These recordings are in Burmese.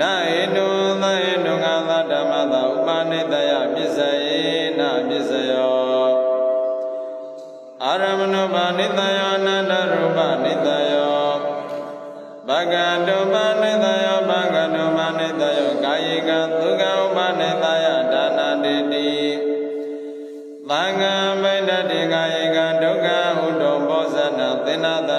နာဟိတုသဟိတုငါသဓမ္မသာဥပနိတယပစ္စယေနပစ္စယောအာရမဏုပနိတယောအနန္တရူပနိတယောဘဂတုပနိတယောဘဂတုပနိတယောကာယကဒုက္ခဥပနိတယဒါနတိတိသံဃံဗိဒတိကာယကဒုက္ခဥတ္တဘောဇနသင်္နသ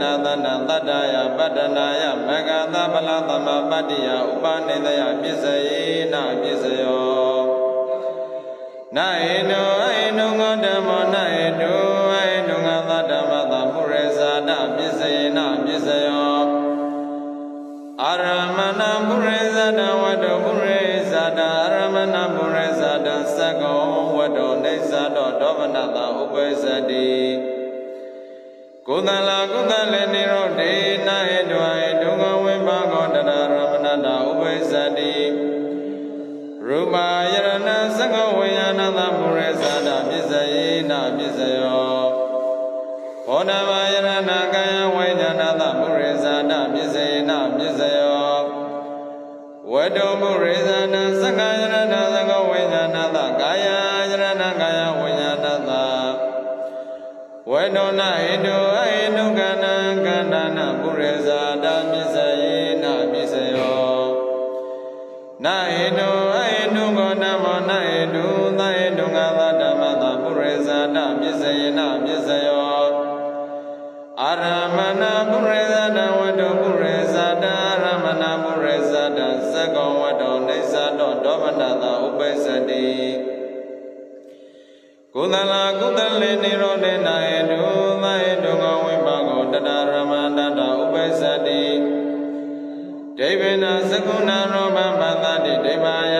နသနာတတ္တယပတ္တနာယမဂ္ဂသဗလသမပတ္တိယဥပနိတယပစ္စယေနပစ္စယောနာဟိတုအဟိတုငောဓမ္မောနာဟိတုအဟိတုငါသဓမ္မသာပုရိဇာတပစ္စယေနပစ္စယောအာရမဏပုရိဇာတဝတ္တပုရိဇာတအာရမဏပုရိဇာတသက္ကောဝတ္တနေသတောဒောမနတာဥပ္ပဇ္တိ ကုသလကုသလေနိရောဓေနာဟိတုအဟိတုငောဝိပါကောတရရမဏတာဥပ္ပဇ္တိရူပါယရဏသက္ကဝိညာဏသပုရိသတာပစ္စယေနပစ္စယောဘောဓဘာယရဏကာယဝိညာဏသပုရိသတာပစ္စယေနပစ္စယောဝတ္တပုရိသနာသက္ကယရဏသက္ကဝိညာဏသကာယယရဏ ဝေဒနာဟိတုအဟိတုကဏံကန္တနာပုရိသတာပစ္စယေနပစ္စယောနာဟိတုအဟိတုကောနမောနာဟိတုသဟိတုငါသဓမ္မသာပုရိဇာတပစ္စယေနပစ္စယောအာရမဏပုရိဇာတဝတ္တပုရိဇာတအာရမဏပုရိဇာတသက္ကောဝတ္တနေသတောဒောမနတာဥပ္ပစ္စတိကုသလကုသလေနိရော ကုဏရောဘပတတိဒိဗာယ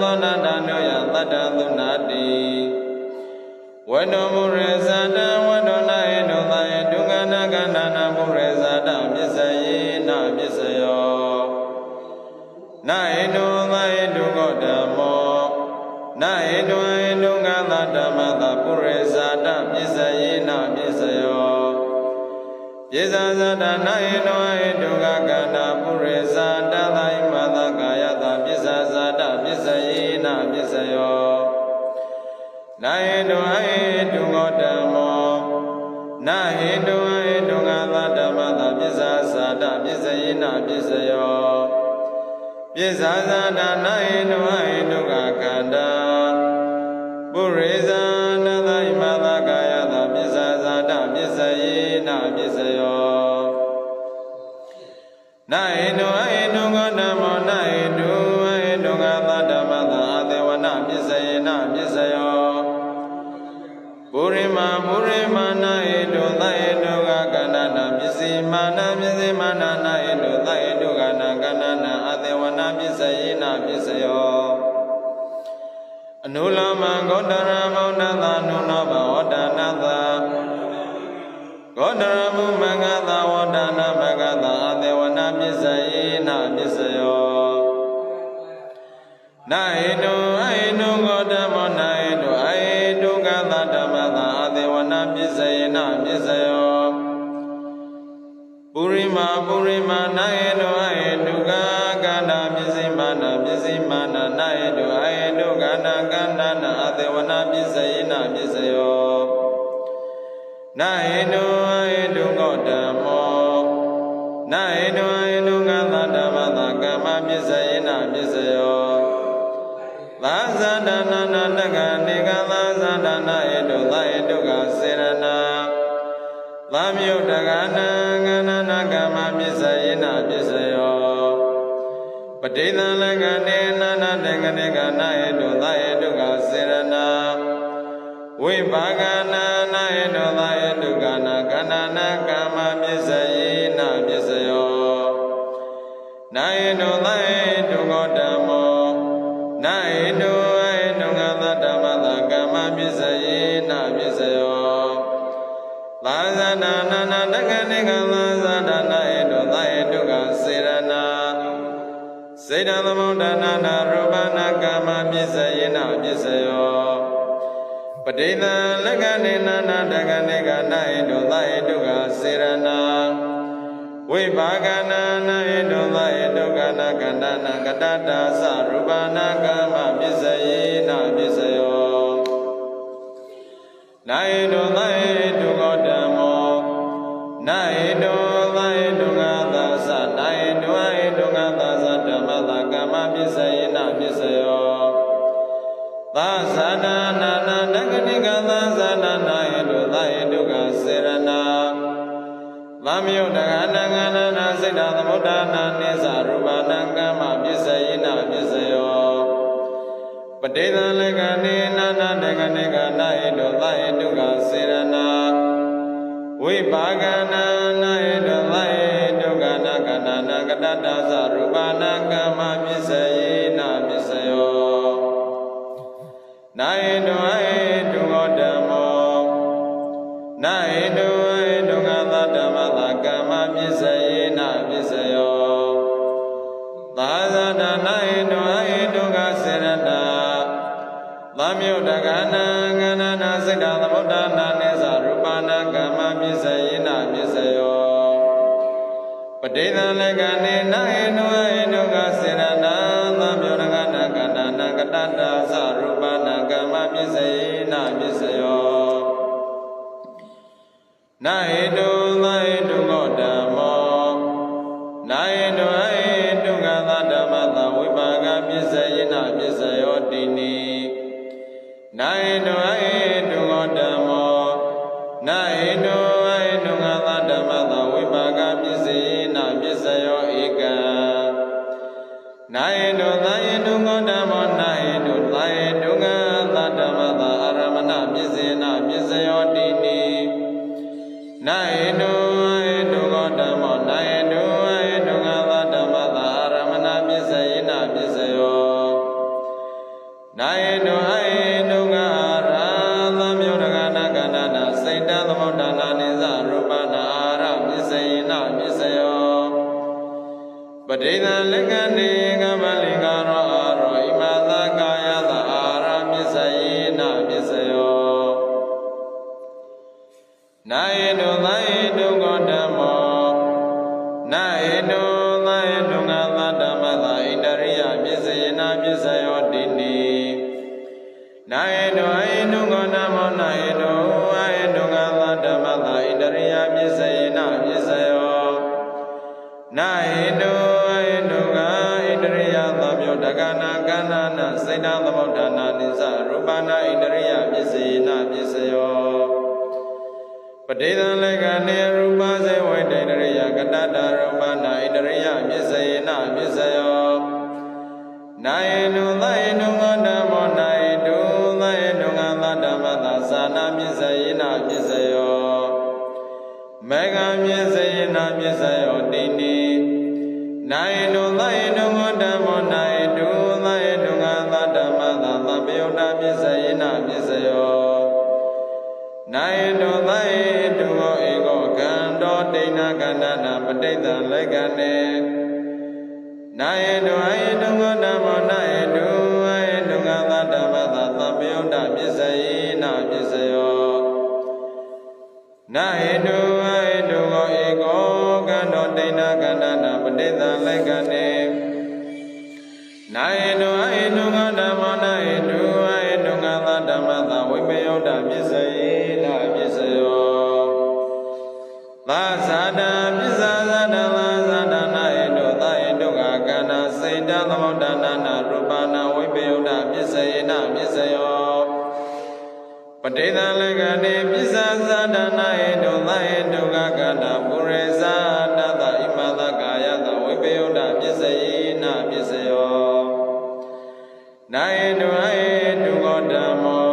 သောနာတနုယသတ္တသုနာတိဝတ္တမုရေဇာတဝတ္တနာဟိတုသဟိတုကနာကန္နာနာမုရေဇာတပစ္စယေနပစ္စယောနာဟိတုသဟိတုကောဓမ္မောနာဟိတုဟိတုငါသဓမ္မသာပုရေဇာတပစ္စယေနပစ္စယော ပြေဇာဇာတနာယေနောဟေတုကကန္တာပုရိဇာတသိမသကာယတာပစ္ဆာဇာတပစ္စယေနပစ္စယောနာယေတုဟေတုငောဓမ္မောနာဟေတုဟေတုငါသဓမ္မတာပစ္ဆာဇာတပစ္စယေနပစ္စယောပြေဇာဇာတနာယေတုဟေတုကကန္တာပုရိဇာ နာဟိတုအဟိတုဂေါတမောနာဟိတုအဟိတုကသဓမ္မသအသေဝနာပစ္စယေနပစ္စယောပုရိမာပုရိမာနာဟိတုအဟိတုကကန္တာပစ္စည်းမာနာပစ္စည်းမာနာနာဟိတုအဟိတုကန္နာကန္နာနာအသေဝနာပစ္စယေနပစ္စယောနာဟိတုအဟိတုကောဓမ္မောနာဟိတုအဟိတုကသဓမ္မသကမ္မပစ္စယေနပစ္စယော သာဇာတနာနာတက္ကနိကသာဇာတနာဟိတုသဟိတုကစေရနာသံယုတ်တကနာကန္နာနာကမ္မပစ္စယေနပစ္စယောပဋိသင်္လကနေနာနာတေကနေကနာဟေတုသဟေတုကစေရနာဝိပါကနာ သာသနာနာနာတက္ကနိကသာသနာနာဧတုသာဧတုကစေရနာစေတသမုဒ္ဒနာနာရူပနာကာမပြစ္ဆယေနပြစ္ဆယောပဋိသင်လက္ခဏေနာနာတက္ကနိကနာဧတုသာဧတုကစေရနာဝိပါကနာနာဧတုသာဧတုကနာကန္တနာကတ္တတာသရူပနာကာမ ပစ္စယေနာပစ္စယောသာသနာနာနာနဂတိကသာသနာနာဧတုသဧတုကစေရနာသမယုတ်တကနငနနာစိတ်တသမုဒ္ဒနာနိသရူပနာကမ္မပစ္စယေနပစ္စယောပဋိသလကနိနာနာတကနိကနာဟိတောသဟိတုကစေရနာဝိပါကနာနာဟိတောသဟိတုကနာကနာနာက တတ္တသရူပနာကမ္မပစ္စယေနပစ္စယောနာဟိတောဟိတုဟောဓမ္မောနာဟိတောဟိတုငါသဓမ္မသကမ္မပစ္စယေနပစ္စယောသာသနာနာဟိတောဟိတုကစေရနာသမယုတ်တကနာငနနာစိတ်တသမုဒ္ဒနာနိ ပဋိသလကနေနာဟိတောဟိတုကစေရနာသမယုတ်တကနာကန္တနာကတ္တတာသ နာဟိတုဟိတုငါရာသမြောတကနာကန္နာနာစိတ်တသမုဒ္ဒနာနိသရူပနာအာရပစ္စယေနပစ္စယောပဋိသလက္ခဏေ စိတ်တသမုဋ္ဌာနာနိစ္စရူပနာဣတရိယပစ္စယေနပစ္စယောပဋိသင်္လေကနေရူပစေဝိတ္တိတရိယကတ္တတရူပနာဣတရိယပစ္စယေနပစ္စယောနာယေနုသယေနုငန္ဓမောနာယေတုသယေနုငန္ဓဓမ္မသာသာနာပစ္စယေနပစ္စယောမေဃပစ္စယေနပစ္စယောတိနိနာယေနုသယေနု ပဋိသလက္ခဏေနာယတောအယေတု ပဋိသလက္ခဏေပစ္ဆာဇာတာနာယေတုသာယေတုကကန္နာပုရိဇာတတဣမသကာယတဝိပယုတ္တပစ္စယေနပစ္စယောနာယေတုအယေတုကောဓမ္မော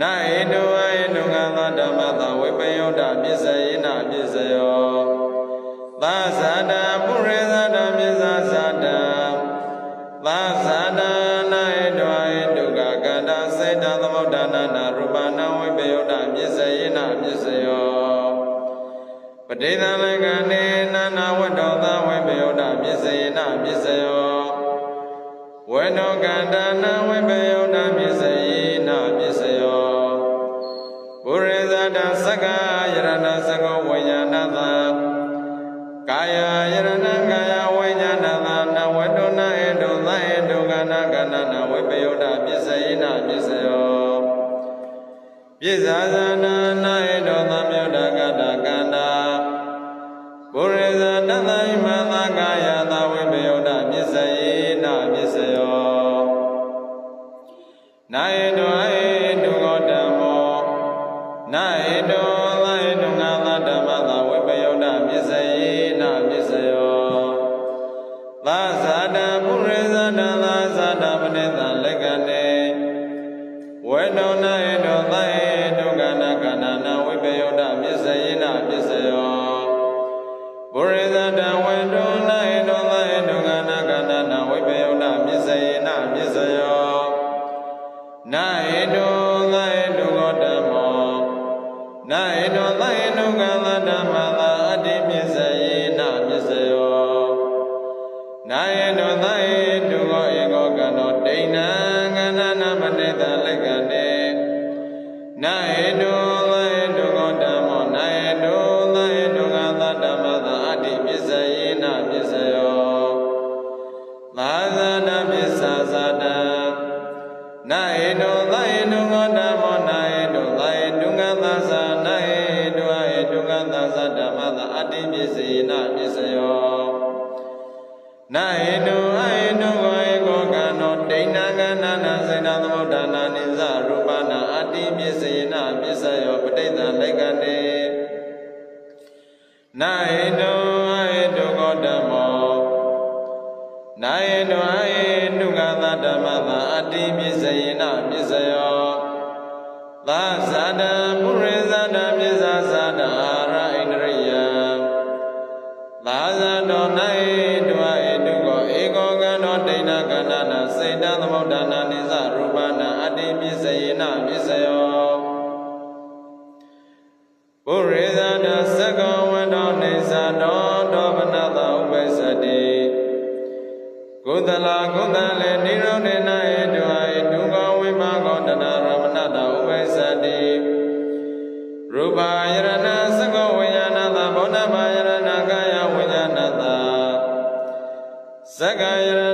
နာယေတုအယေတုငါသဓမ္မသာဝိပယုတ္တပစ္စယေနပစ္စယောသာဇာ ပဋိသလက္ခဏေနာနာဝတ္တောသဝိပယုတ္တပစ္စယေနပစ္စယောဝေနောကန္တနာဝိပယုတ္တပစ္စယေ ဝေတောနာ ပယရဏသကောဝိညာဏသဘောဓဘာယရဏကာယဝိညာဏသသက္ကယရဏ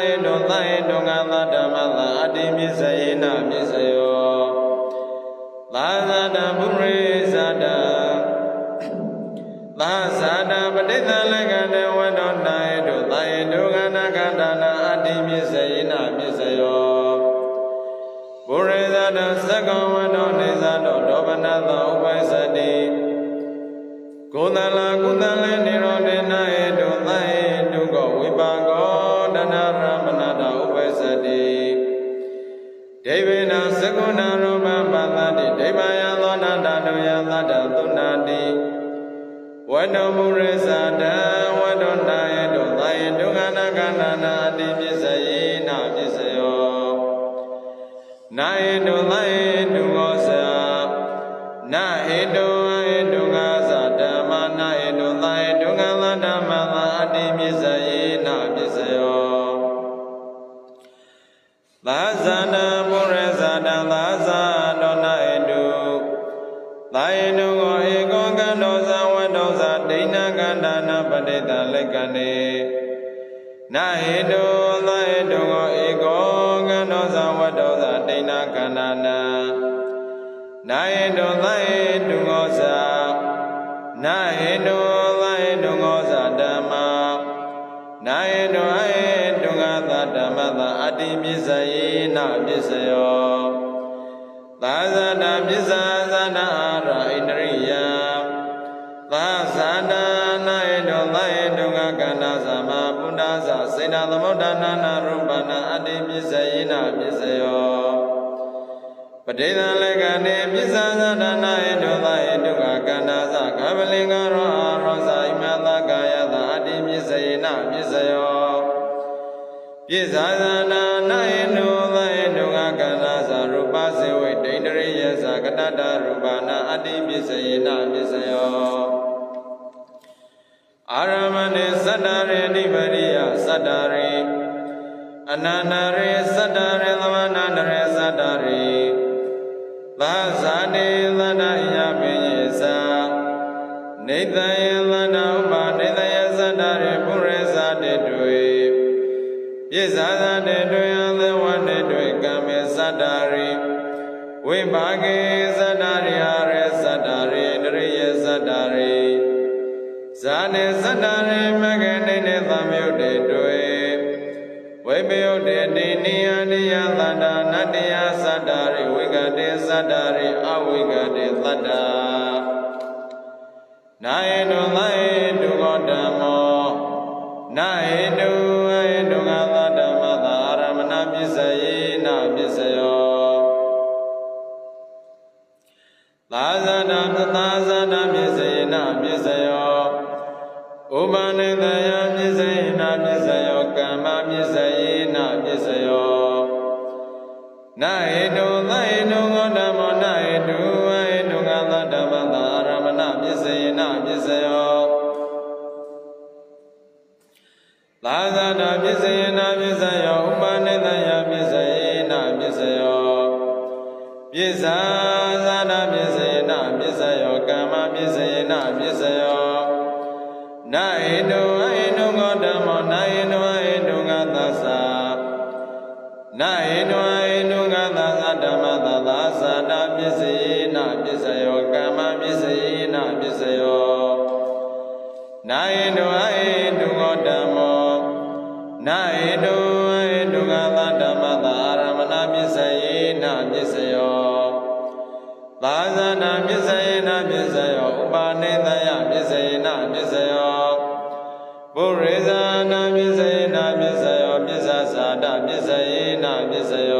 သနာဟိတုသဟိတုငါသဓမ္မသာအတ္တိပစ္စယေနပစ္စယောသာသတပုရိဇာတသာဇာတပဋိသလက္ခဏေဝတ္တောနာယတုသာယတုကနာကန္တနာအတ္တိပစ္စယေနပစ္စယောပုရိသတသက္ကဝတ္တောနေသတောဒောပနသောဥပ္ပစ္စတိကိုယ်တလကုသလေနိရောဓေနယတု ဏရူပပတ္တိဒိဗယသောနာတတုယသတ္တသုနာတိဝတ္တမုရိဇာတံဝတ္တနာယတုသာယတုကနာကနာနာတိပစ္စယေနပစ္စယောနာယတုသာယ တိတလက္ခဏေနာဟေတုသာဟေတုကိုဧကောကံတောဇဝတ္တောဇဒိဏကန္တာနာနာဟေတုသာဟေတုကိုဇနာဟေတုသာဟေတုကိုဇဓမ္မာနာဟေတုအဟေတုကသဓမ္မသာအတ္တိပစ္စယေနပစ္စယောသာဇာတပစ္စာဇာနာအာရဣန္ဒ စေတသမုဒ္ဒနာနာရူပနာအတ္တိပစ္စယေနပစ္စယောပဋိသလက္ခဏေပစ္စာဇာတနာယတောသာယတုကကန္နာသကဗလင်္ဂရောအာရောဇာဣမသကာယသအတ္တိပစ္စယေနပစ္စယောပိဇာဇာနာနာယနုသယနုငါကန္နာဇာရူပစေဝိဒိဋ္ဌရိယဇာကတတရူပနာအတ္တိပစ္စယေနပစ္စယောအာရမဏေသတ္တရေနိဗ္ဗရိယသ တ္တရေအနန္တရေသတ္တရေသမဏန္တရေသတ္တရေသာဇာတိသတ္တယပိယေသနေတယေ က ပစ္စာဇာနာပစ္စယေနပစ္စယောကမ္မပစ္စယေနပစ္စယောနာဟိတုအဟိတုငောဓမ္မောနာဟိတုအဟိတုငါသသနာဟိတုအဟိတုငါသသဓမ္မသသာသနာပစ္စယေနပစ္စယောကမ္မပစ္စယေနပစ္စယော နပစ္စယောဥပါနေတယပစ္စယေနပစ္စယောပုရိဇာနာပစ္စယေနပစ္စယောပစ္ဆသာတပစ္စယေနပစ္စယော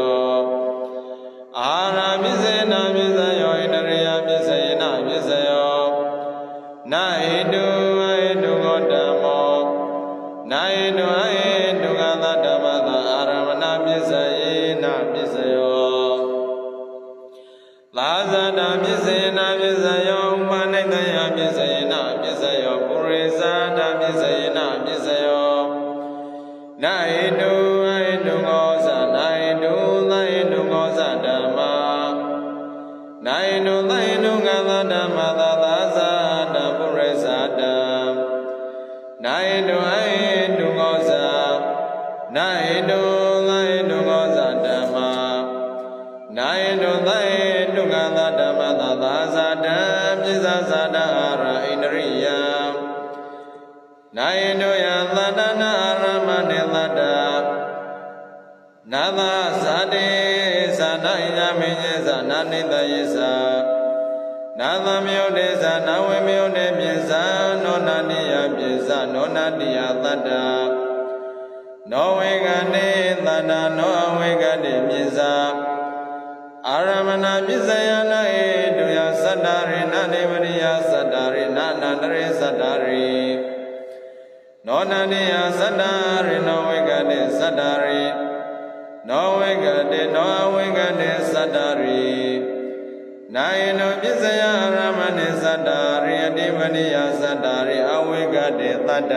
နာသမယုတ်တေဇာနာဝေမယုတ်တေပြေဇာနောနာနိယပြေဇာနောနာတိယသတ္တနောဝေကနေသတ္တနောအဝေကတိပြေဇာအာရမဏပစ္စယနာဧတုယသတ္တရေနနေဝရိယသတ္တရေနနန္တရေသတ္တရေနောနန္တိယသတ္တရေနောဝေကတိသတ္တရေနောဝေကတိနောအဝေကတိသတ္တရေ နာယနောပစ္စယအာရမဏေသတ္တရေအတိမဏိယသတ္တရေအဝေကတိသတ္တ